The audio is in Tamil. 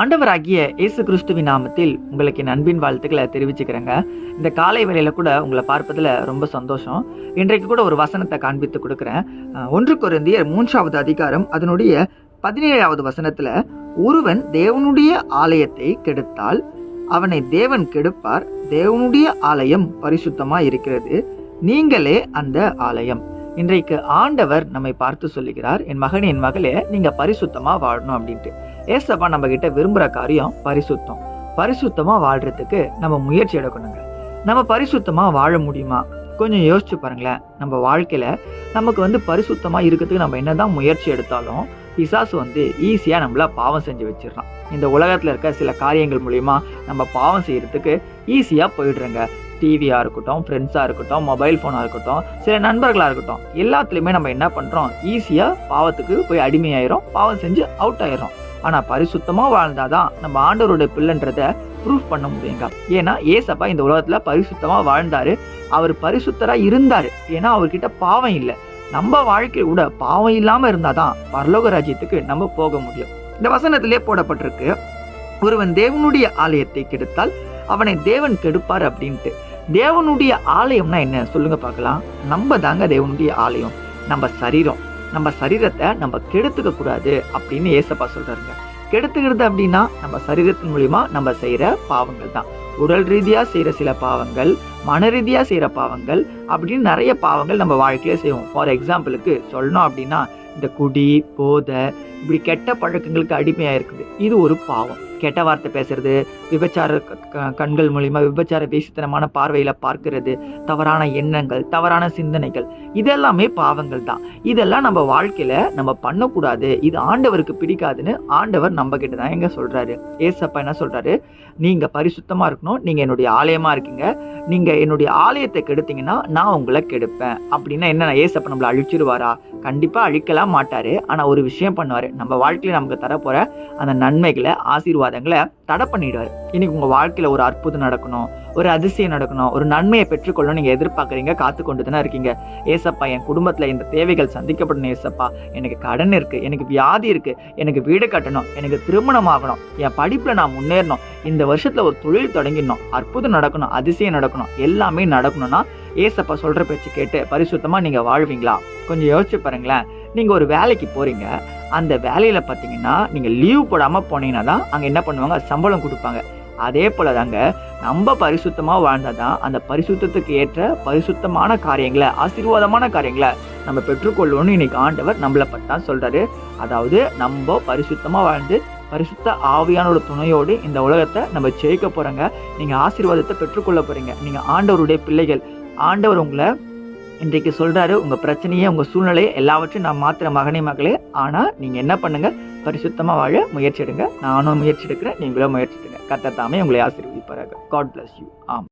ஆண்டவராகிய இயேசு கிறிஸ்துவின் நாமத்தில் உங்களுக்கு என் அன்பின் வாழ்த்துக்களை தெரிவிச்சுக்கிறேங்க. இந்த காலை வேளையில கூட உங்களை பார்ப்பதில் ரொம்ப சந்தோஷம். இன்றைக்கு கூட ஒரு வசனத்தை காண்பித்து கொடுக்குறேன். ஒன்று கொரிந்தியர் மூன்றாவது அதிகாரம் அதனுடைய பதினேழாவது வசனத்தில் ஒருவன் தேவனுடைய ஆலயத்தை கெடுத்தால் அவனை தேவன் கெடுப்பார். தேவனுடைய ஆலயம் பரிசுத்தமாக இருக்கிறது நீங்களே அந்த ஆலயம். இன்றைக்கு ஆண்டவர் நம்மை பார்த்து சொல்லுகிறார் என் மகனே என் மகளே நீங்க பரிசுத்தமா வாழணும் அப்படின்ட்டு. ஏசப்பா நம்ம கிட்ட விரும்புற காரியம் பரிசுத்தம். பரிசுத்தமா வாழ்றதுக்கு நம்ம முயற்சி எடுக்கணுங்க. நம்ம பரிசுத்தமா வாழ முடியுமா? கொஞ்சம் யோசிச்சு பாருங்களேன். நம்ம வாழ்க்கையில நமக்கு வந்து பரிசுத்தமா இருக்கிறதுக்கு நம்ம என்னதான் முயற்சி எடுத்தாலும் பிசாசு வந்து ஈஸியாக நம்மள பாவம் செஞ்சு வச்சிடறான். இந்த உலகத்தில் இருக்க சில காரியங்கள் மூலிமா நம்ம பாவம் செய்கிறதுக்கு ஈஸியாக போயிடுறேங்க. டிவியாக இருக்கட்டும் ஃப்ரெண்ட்ஸாக இருக்கட்டும் மொபைல் ஃபோனாக இருக்கட்டும் சில நண்பர்களாக இருக்கட்டும் எல்லாத்துலேயுமே நம்ம என்ன பண்ணுறோம் ஈஸியாக பாவத்துக்கு போய் அடிமையாயிரும் பாவம் செஞ்சு அவுட் ஆயிரும் பரிசுத்தமாக வாழ்ந்தால் தான் நம்ம ஆண்டவருடைய பிள்ளைன்றத ப்ரூஃப் பண்ண முடியுங்க. ஏன்னா ஏசப்பா இந்த உலகத்தில் பரிசுத்தமாக வாழ்ந்தார். அவர் பரிசுத்தராக இருந்தார். ஏன்னா அவர்கிட்ட பாவம் இல்லை. நம்ம வாழ்க்கை கூட பாவம் இல்லாம இருந்தாதான் பரலோக ராஜ்யத்துக்கு நம்ம போக முடியும். இந்த வசனத்திலே போடப்பட்டிருக்கு ஒருவன் தேவனுடைய ஆலயத்தை கெடுத்தால் அவனை தேவன் கெடுப்பார் அப்படின்ட்டு. தேவனுடைய ஆலயம்னா என்ன? சொல்லுங்க பார்க்கலாம். நம்ம தாங்க தேவனுடைய ஆலயம். நம்ம சரீரம். நம்ம சரீரத்தை நம்ம கெடுத்துக்க கூடாது அப்படின்னு ஏசப்பா சொல்றாருங்க. கெடுத்துக்கிறது அப்படின்னா நம்ம சரீரத்தின் மூலியமா நம்ம செய்யற பாவங்கள் தான் உடல் ரீதியா செய்யற சில பாவங்கள் மன செய்கிற பாவங்கள் அப்படின்னு நிறைய பாவங்கள் நம்ம வாழ்க்கையில செய்வோம். ஃபார் எக்ஸாம்பிளுக்கு சொல்லணும் அப்படின்னா இந்த குடி போதை இப்படி கெட்ட பழக்கங்களுக்கு அடிமையாக இருக்குது இது ஒரு பாவம். கெட்ட வார்த்தை பேசுறது விபச்சார க- க- கண்கள் மூலிமா விபச்சார வேசித்தனமான பார்வையில் பார்க்கிறது தவறான எண்ணங்கள் தவறான சிந்தனைகள் இதெல்லாமே பாவங்கள் தான். இதெல்லாம் நம்ம வாழ்க்கையில நம்ம பண்ணக்கூடாது. இது ஆண்டவருக்கு பிடிக்காதுன்னு ஆண்டவர் நம்ம கிட்ட தான் எங்க சொல்றாரு. ஏசப்பா என்ன சொல்றாரு? நீங்க பரிசுத்தமா இருக்கணும் நீங்க என்னுடைய ஆலயமா இருக்கீங்க. நீங்க என்னுடைய ஆலயத்தை கெடுத்தீங்கன்னா நான் உங்களை கெடுப்பேன். அப்படின்னா என்ன ஏசப்ப நம்மளை அழிச்சிருவாரா? கண்டிப்பா அழிக்கலாம் மாட்டாரு. ஆனா ஒரு விஷயம் பண்ணுவாரு. நம்ம வாழ்க்கையில நமக்கு தரப்போற அந்த நன்மைகளை ஆசீர்வாதங்களை தடை பண்ணிடுவாரு. இன்னைக்கு உங்க வாழ்க்கையில ஒரு அற்புதம் நடக்கணும் ஒரு அதிசயம் நடக்கணும் ஒரு நன்மையை பெற்றுக்கொள்ளணும் நீங்க எதிர்பார்க்குறீங்க காத்து கொண்டு தானே இருக்கீங்க. ஏசப்பா என் குடும்பத்துல இந்த தேவைகள் சந்திக்கப்படணும் ஏசப்பா. எனக்கு கடன் இருக்கு எனக்கு வியாதி இருக்கு எனக்கு வீடு கட்டணும் எனக்கு திருமணம் ஆகணும் என் படிப்புல நான் முன்னேறணும். இந்த வருஷத்துல ஒரு தொழில் தொடங்கிடணும் அற்புதம் நடக்கணும் அதிசயம் நடக்கணும் எல்லாமே நடக்கணும்னா ஏசப்பா சொல்ற பேச்சு கேட்டு பரிசுத்தமா நீங்க வாழ்வீங்களா? கொஞ்சம் யோசிச்சு பாருங்களேன். நீங்க ஒரு வேலைக்கு போறீங்க அந்த வேலையில் பார்த்தீங்கன்னா நீங்கள் லீவ் போடாமல் போனீங்கன்னா தான் அங்கே என்ன பண்ணுவாங்க? சம்பளம் கொடுப்பாங்க. அதே போல தாங்க நம்ம பரிசுத்தமாக வாழ்ந்தால் தான் அந்த பரிசுத்தத்துக்கு ஏற்ற பரிசுத்தமான காரியங்களை ஆசீர்வாதமான காரியங்களை நம்ம பெற்றுக்கொள்ளணும்னு இன்னைக்கு ஆண்டவர் நம்மளை பத்தி தான் சொல்கிறாரு அதாவது நம்ம பரிசுத்தமாக வாழ்ந்து பரிசுத்த ஆவியானோட துணையோடு இந்த உலகத்தை நம்ம ஜெயிக்க போகிறோங்க நீங்கள் ஆசீர்வாதத்தை பெற்றுக்கொள்ள போகிறீங்க நீங்கள் ஆண்டவருடைய பிள்ளைகள். ஆண்டவர் உங்களை இன்றைக்கு சொல்றாரு உங்க பிரச்சனையை உங்க சூழ்நிலையை எல்லாவற்றையும் நான் மாத்திர மகனே மகளே. ஆனா நீங்க என்ன பண்ணுங்க? பரிசுத்தமா வாழ முயற்சி எடுங்க. நானும் முயற்சி எடுக்கிறேன். நீங்களும் முயற்சி எடுங்க. கத்த தாமே உங்களை ஆசீர்வதிப்பாராக. காட் பிளஸ் யூ ஆம்